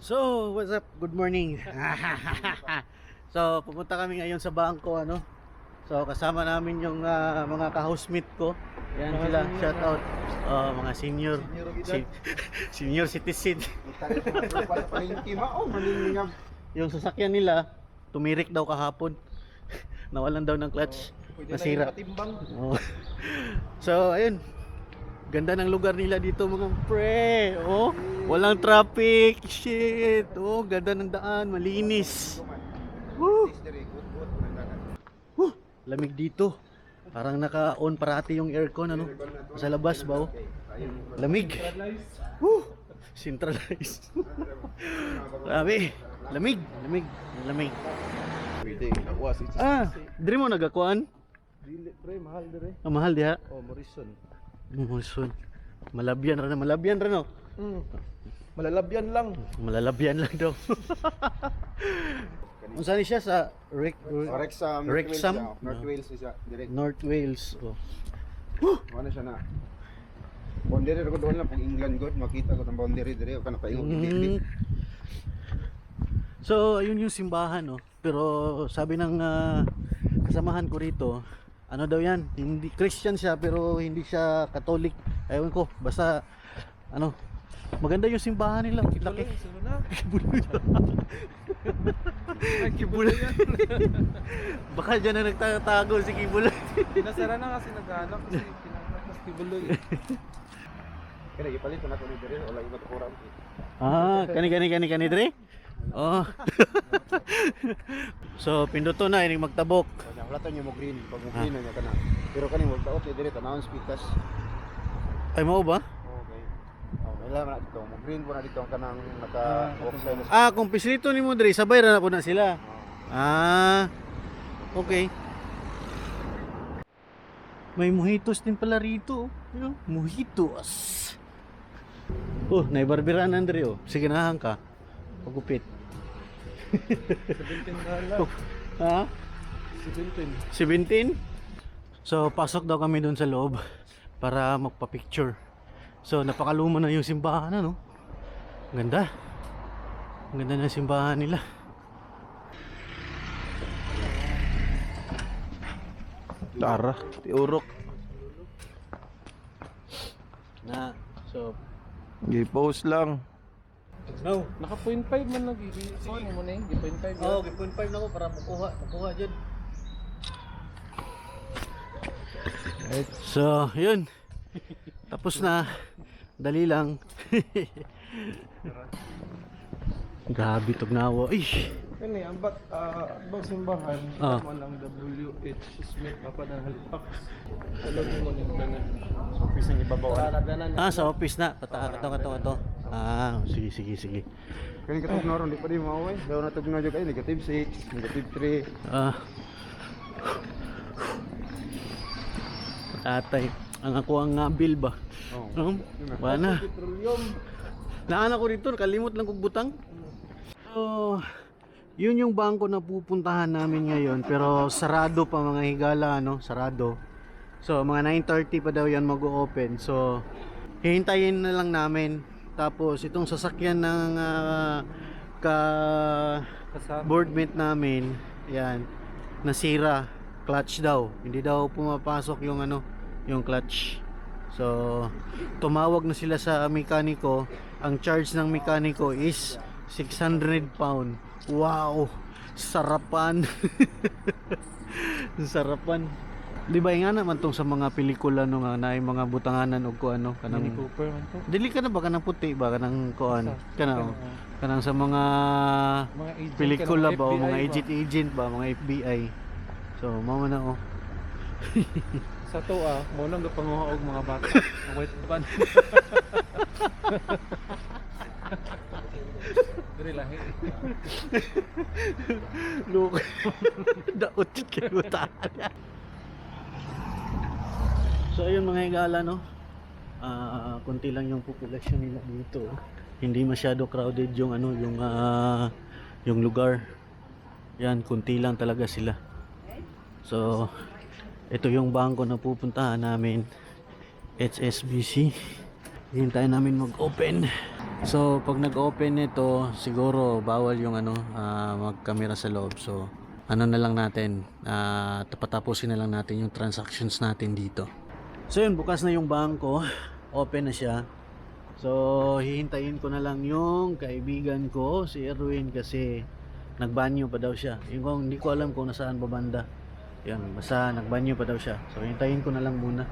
So, what's up? Good morning. so, pupunta kami ngayon sa bangko, ano? So, kasama namin yung ah, mga ka-housemate ko. Yan Mga sila, senior shout out. Oh, mga senior. Senior senior citizen. Maningingam. Yung sasakyan nila, tumirik daw kahapon. Nawalan daw ng clutch. Pwede Nasira. na. Oh. So, ayun. Ganda ng lugar nila dito mga pre. Oh, walang traffic. Shit. Oh, ganda ng daan, malinis. Woo! Woo! Lamig dito. Parang naka-on parati yung aircon ano. Sa labas ba oh? Lamig. Woo! Centralized. Grabe. Lamig, lamig, lamig. Pwede, nakuha si Ah, diri mo nagakuan? Dili, pre, mahal dire. Ang mahal diha. Oh, Morrison. Muson. Malabyan ra na, malabyan ra no. Mm. Malalabyan lang. Malalabyan lang daw. Unsa ni siya sa Rick, Wrexham, Wrexham? North Wales, siya. North Wales siya, direct. North Wales. Oh. Ano siya na? Boundary ko doon lang pag England good, makita ko tang boundary dire kana paingon Mm. dili. So, ayun yung simbahan, no. Pero sabi ng ah, kasamahan ko rito, ano daw yan? Hindi Christian siya pero hindi siya Catholic. Ayun ko, basta ano, maganda yung simbahan nila. Laki. Kibuloy. Baka dyan na nagtatago si Kibuloy. Nasara na kasi naghanap kasi pinangat mas tibuloy. Kaya ipalit na ko ni dire wala iba ko ram. Ah, kani kani kani kani dre? Oh. so pinduto na ini magtabok. Wala tayo mo green, pag mo Ah. green na niya kana. Pero kani wag taot ni dire tanawon speakers. Ay mo ba? Oh, laman na dito. Mo green po na dito ang kanang Ah, naka-off sign. Ah, kung pislito ni mo sabay ra na po na sila. Ah. Okay. May mojitos din pala rito. oh. Ayun, Mojitos. Oh, naibarbiranan Andre oh. Sige na ka. Pagupit. 17 dollar. Ha? 17? 17. So, pasok daw kami doon sa loob para magpa-picture. So, napakaluma na yung simbahan, ano? Ang Ganda. Ang ganda ng simbahan nila. Tara, tiurok. Na, so, Gi-post lang. no. Naka 0.5 man lagi. Sige mo na yun. 0.5. Oh, okay, 0.5 na ako para makuha, makuha dyan. So, yun. Tapos na. Dali lang. Grabe tugnawa. Ish. Yan eh, ang bat, ah, bang simbahan, Ah. tama lang WH Smith, ng Halifax. Alam mo mo na So, office ang ibabaw. Ah, sa office na. Pata, kato, kato, kato. Ah, sige, sige, sige. Kani katog na ron di pa di maway. Daw na tugno jud kay negative 6, negative 3. Ah. Tatay. Ang ako ang nga bill ba? Oh. Um, wala na. Naana ko dito, kalimot lang kong butang. So, yun yung bangko na pupuntahan namin ngayon. Pero sarado pa mga higala, no? Sarado. So, mga 9.30 pa daw yan mag-open. So, hihintayin na lang namin. Tapos, itong sasakyan ng ah, ka boardmate namin, yan, nasira. Clutch daw. Hindi daw pumapasok yung ano, yung clutch. So, tumawag na sila sa mekaniko. Ang charge ng mekaniko is 600 pound. Wow! Sarapan! Sarapan. Di ba nga naman tong sa mga pelikula no nga na mga butanganan o ko ano kanang Mini Cooper man to. Dili ka na ba kanang puti ba kanang kuan kanang kanang sa mga Mga agent pelikula ba o mga agent agent ba mga FBI. So mao na oh. Sa to ah, mo nang gapanguha og mga bata. Wet ban. Diri lahi. Look. Daot kayo So ayun mga higala no. Ah, konti lang yung populasyon nila dito. Hindi masyado crowded yung ano, yung ah, yung lugar. Yan, konti lang talaga sila. So, ito yung bangko na pupuntahan namin. HSBC. Hintayin namin mag-open. So, pag nag-open nito, siguro bawal yung ano, ah, mag-camera sa loob. So, ano na lang natin, ah, tapatapusin na lang natin yung transactions natin dito. So, yun, bukas na yung bangko. Open na siya. So, hihintayin ko na lang yung kaibigan ko, si Erwin, kasi nagbanyo pa daw siya. Yung hindi ko alam kung nasaan ba banda. Yan, basta nagbanyo pa daw siya. So, hintayin ko na lang muna.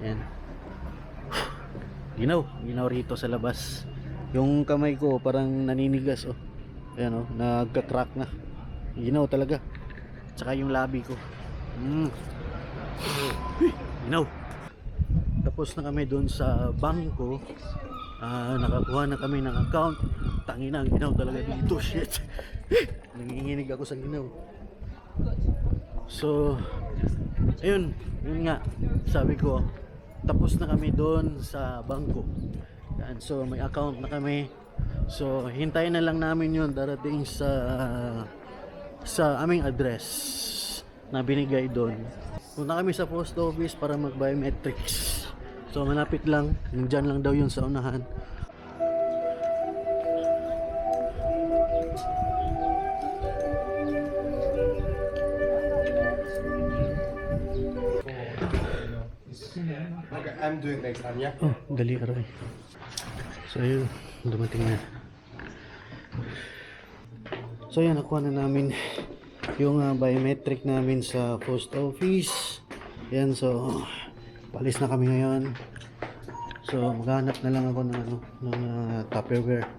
Yan. Ginaw, ginaw rito sa labas. Yung kamay ko parang naninigas oh. Ayan oh, nagka-crack na. Ginaw talaga. Tsaka yung labi ko. Mm. Ginaw. Tapos na kami doon sa bangko. Ah, nakakuha na kami ng account. Tangina, ang ginaw talaga dito. Shit. Nanginginig ako sa ginaw. So, ayun, yun nga. Sabi ko, tapos na kami doon sa bangko. Yan, so may account na kami. So hintayin na lang namin yun darating sa sa aming address na binigay doon. Punta kami sa post office para mag-biometrics. So malapit lang, nandyan lang daw yun sa unahan. I'm doing next time, yeah? Oh, dali aray. So yun, dumating na. So yan, nakuha na namin yung ah, biometric namin sa post office. Yan, so palis na kami ngayon. So maghanap na lang ako ng ano, ng ah, Tupperware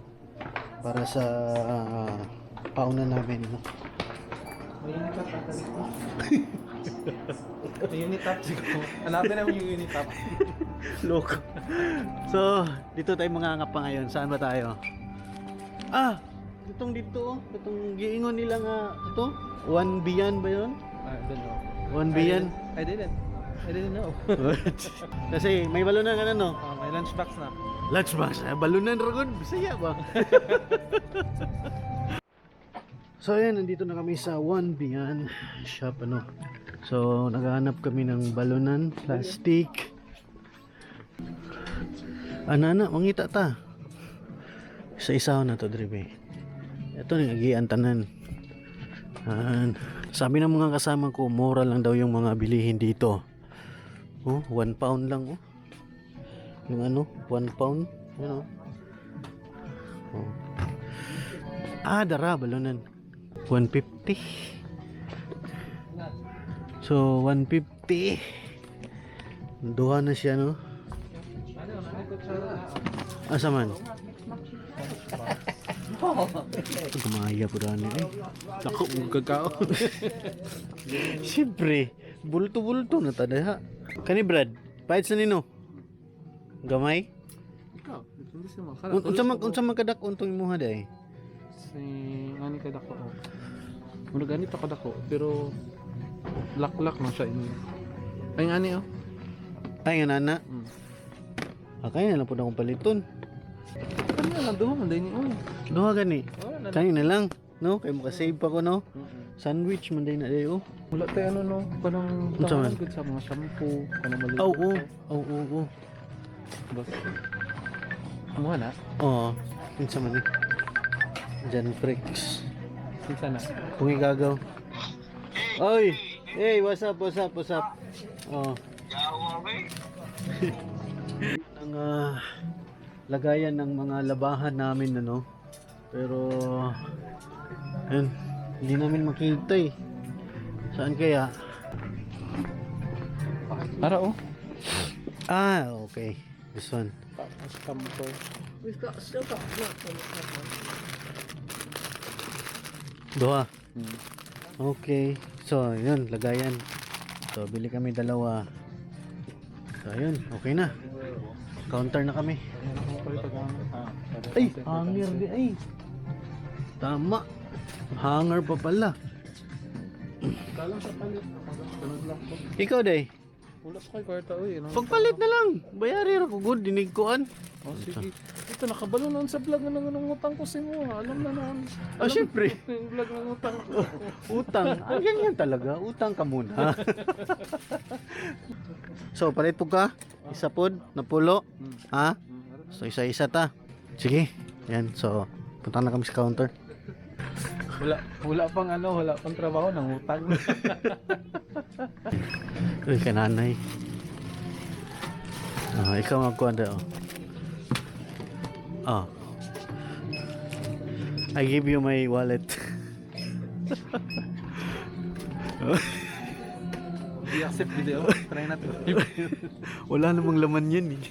para sa uh, paunan namin. No? Unitap siguro. Hanapin namin yung Unitap. Look. So, dito tayo mga pa ngayon. Saan ba tayo? Ah! Itong dito, oh. itong giingon nila nga, ito? 1 biyan ba yun? I don't know. 1 biyan? I didn't. I didn't know. Kasi may balunan ka na, no? Ah, may lunchbox na. Lunchbox, eh, balunan ragon, bisaya ba? so ayan, nandito na kami sa 1 Biyan shop ano. So naghahanap kami ng balunan, plastic. Anana, mangita ta. Isa-isa na to, Dribe. Ito nang agian tanan. Ayan. Sabi ng mga kasama ko, mura lang daw yung mga bilihin dito. Oh, 1 pound lang oh. Yung ano, 1 pound. Ano? Oh. Ah, dara, balunan. 150. So, 150. Duha na siya, no? Asa man? Kumaya po daan eh. Naku, magkakao. Siyempre, bulto-bulto na tada ha. Kani Brad, pahit sa nino. Gamay? Ikaw, Unsa man kadak untong imuha day? Si ani ka dako. Muna ganito ka dako, pero lak-lak na siya ini. Ay ani oh. Ay nga nana. Mm. Akay na lang po na akong paliton. Kanya lang duha man din ni oh. Duha gani. Wala na. Lang, no? Kay mo save pa ko, no? Sandwich man day na day, oh. Wala tayo ano no, kanang Unsa gud sa mga shampoo, kanang maliit. Oh, oh. Oh, oh, oh. Bas. Amo na. Oo. Kinsa man ni? Jan Fricks. Kinsa na? Kung igagaw. Oy! Hey, what's up, what's up, what's up? Oh. Ang ah, lagayan ng mga labahan namin ano. Pero ayun, hindi namin makita eh. Saan kaya? Para oh. Ah, okay. This one. Shampoo. Doha. Hmm. Okay. So, yun, lagayan. So, bili kami dalawa. So, yun, okay na. Counter na kami. Ay, hanger di ay. Tama. Hanger pa pala. Ikaw, day. Wala ko kay kwarta oy. Ano? Pagpalit na lang. Bayari ra ko good dinig koan. Oh, sige. Ito nakabalo na sa vlog na ng utang ko sa mo. Alam na na. Oh, syempre. Yung vlog ng utang ko. Utang. Ah, yan yan talaga. Utang ka muna. so, palit po ka. Isa pod, napulo. Hmm. Ha? So, isa-isa ta. Sige. Yan. So, punta na kami sa counter. Wala, wala pang ano, wala pang trabaho, nangutang. Uy, kananay. Ah, ikaw magkuhan daw. Ah. I give you my wallet. I-accept video. Try natin. Wala namang laman yan eh.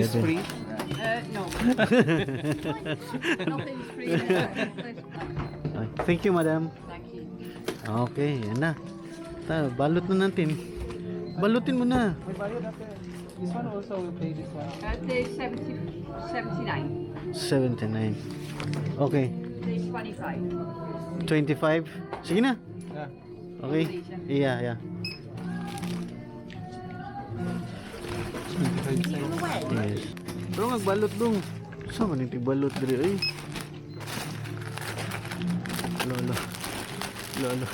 This free? Uh, no. Nothing's free. Ay, Thank you, madam. Thank you. Okay, yan na. Ta, balot na natin. Balutin mo na. May bayad natin. This one also will pay this one. Uh, there's 70, 79. 79. Okay. There's 25. 25. Sige na. Yeah. Okay. Yeah, yeah. Pero magbalot dong. Saan man yung balot diri ay? Lolo. Lolo.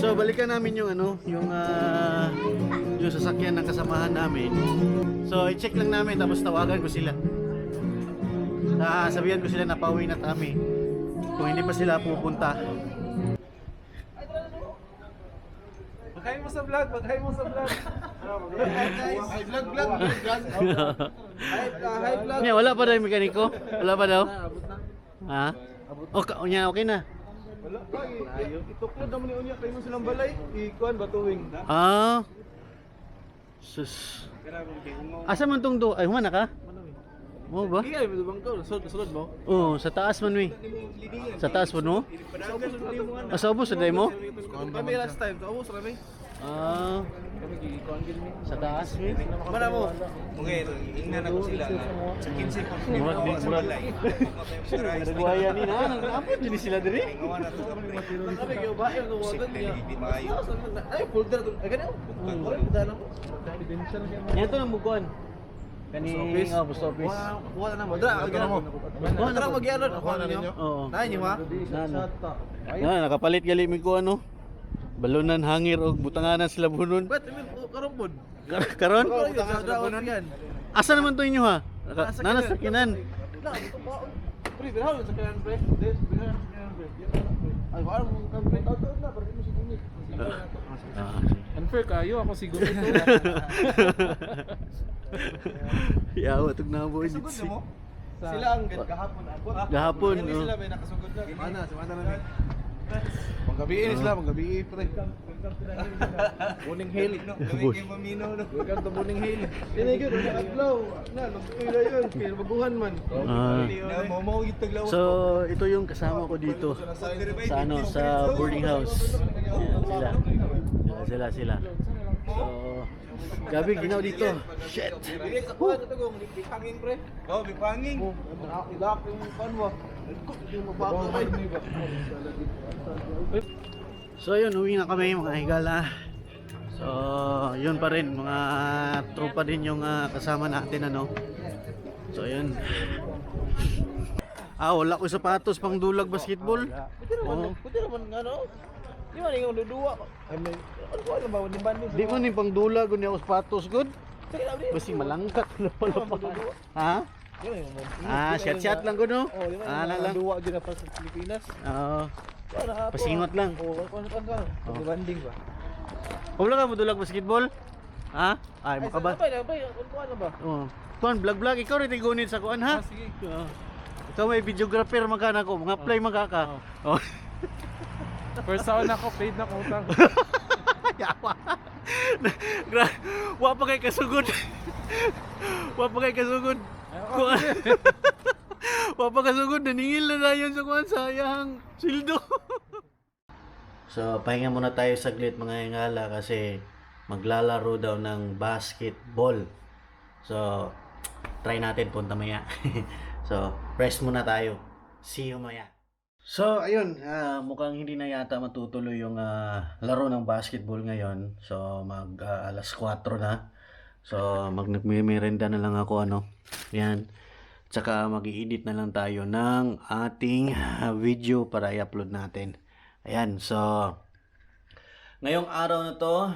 So balikan namin yung ano, yung ah, yung sasakyan ng kasamahan namin. So i-check lang namin tapos tawagan ko sila. Na sabihan ko sila na pauwi na kami. Kung hindi pa sila pupunta. Maghay mo sa vlog, maghay mo sa vlog. Ay, vlog, vlog, vlog. Hi vlog. Nya wala pa daw yung mekaniko? Wala pa daw? Ha? O, ka- nya okay na. Wala pa. Ituklod naman ni Unya kayo mo silang balay. Ikuan batuwing. Ah. Sus. Asa man tong do? Ay, humana ka? Mo ba? Iya, may bangko. Sulod, sulod mo. Oo, sa taas man wi. Sa taas man mo? Ah, sa ubos sa day mo? Kami last time. Ah, Kami gikuan gid mi. sa taas wi. Mana mo? Okay, ingnan ako sila na sa 15 pa Murag di murag. Nagwaya ni na, nagapon din sila diri. Na. Kami gyud ba yung wagan niya. Ay, folder to. Ay ganun. Wala pudala mo. Yan to nang mukuan. Kani oh, post office. Wala na mo. Dra, agad mo. Wala na magyano ako na ninyo. Oo. Nay niyo ha? Nana. Na, nakapalit gali mi ko ano. Balunan hangir og butanganan sila bunon. Ba't may karon pod? Kar- Karon? Sa daon yan. Asa naman to inyo ha? Nana sa kinan. kinan. Pre, binahaw sa kanan pre. Des, binahaw sa kanan pre. Ay, wala mo kang pre. Out na para di mo. Ah, Unfair kayo, ako siguro ito. Yawa tug na boy Sugod ditsi. mo? Sila ang gahapon abot. Gahapon, Hindi oh. sila may nakasugod na. Mana, si Mana na. Panggabi sila, panggabi pre. Morning hail. Gawin kay Mamino no. Welcome to morning hail. Ini gyud ang adlaw. Na, nagpila yun. Kaya baguhan man. Ah. Na. So, ito yung kasama ko dito sa ano sa boarding house. Yan, sila. Sila sila sila. So, gabi ginaw dito. Shit. Kung di hangin pre. Oh, bipanging. Oh, ilak yung pan mo. So yun, uwi na kami mga higala. So, yun pa rin, mga tropa din yung ah, kasama natin ano. So yun. Ah, wala ko sapatos pang dulag basketball. Pwede naman, Oo. pwede naman nga no. Di man yung duduwa. Ay may ano ko alam ba ni ban Di man ni pang dulag kundi ako sapatos good. Sige na di. Basi malangkat na pala pa. Ha? Ah, shot-shot lang ko no. Oh? Ah, na lang. Duwa din pa sa Pilipinas. Oo. Pasingot lang. Oh, ano kan ka? Pag-banding ba? Wala ka mo dulag basketball? Ha? Ay, makaba. Ay, sa- bay, bay, ano ano ba? Oh. Kuan vlog vlog ikaw rin tigunit sa kuan ha? Ah, sige. Oo. Ikaw may videographer magana ko, mga play magaka. Oh. First ako, paid na ko utang. Yawa. Gra- wa pa kay kasugod. wa pa kay kasugod. Wa pa kasugod naningil na dayon sa kuan sayang sildo. so, pahinga muna tayo saglit mga ingala kasi maglalaro daw ng basketball. So, try natin punta maya. so, rest muna tayo. See you maya. So, ayun, ah, mukhang hindi na yata matutuloy yung ah, laro ng basketball ngayon. So, mag ah, alas 4 na. So, mag nagmimerenda na lang ako ano. Yan. Tsaka mag-i-edit na lang tayo ng ating video para i-upload natin. Ayan, so ngayong araw na to,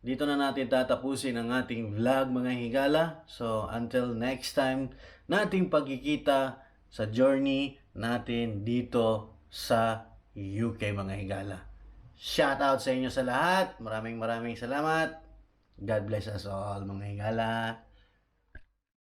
dito na natin tatapusin ang ating vlog mga higala. So until next time nating pagkikita sa journey natin dito sa UK mga higala. Shout out sa inyo sa lahat. Maraming maraming salamat. God bless us all mga higala.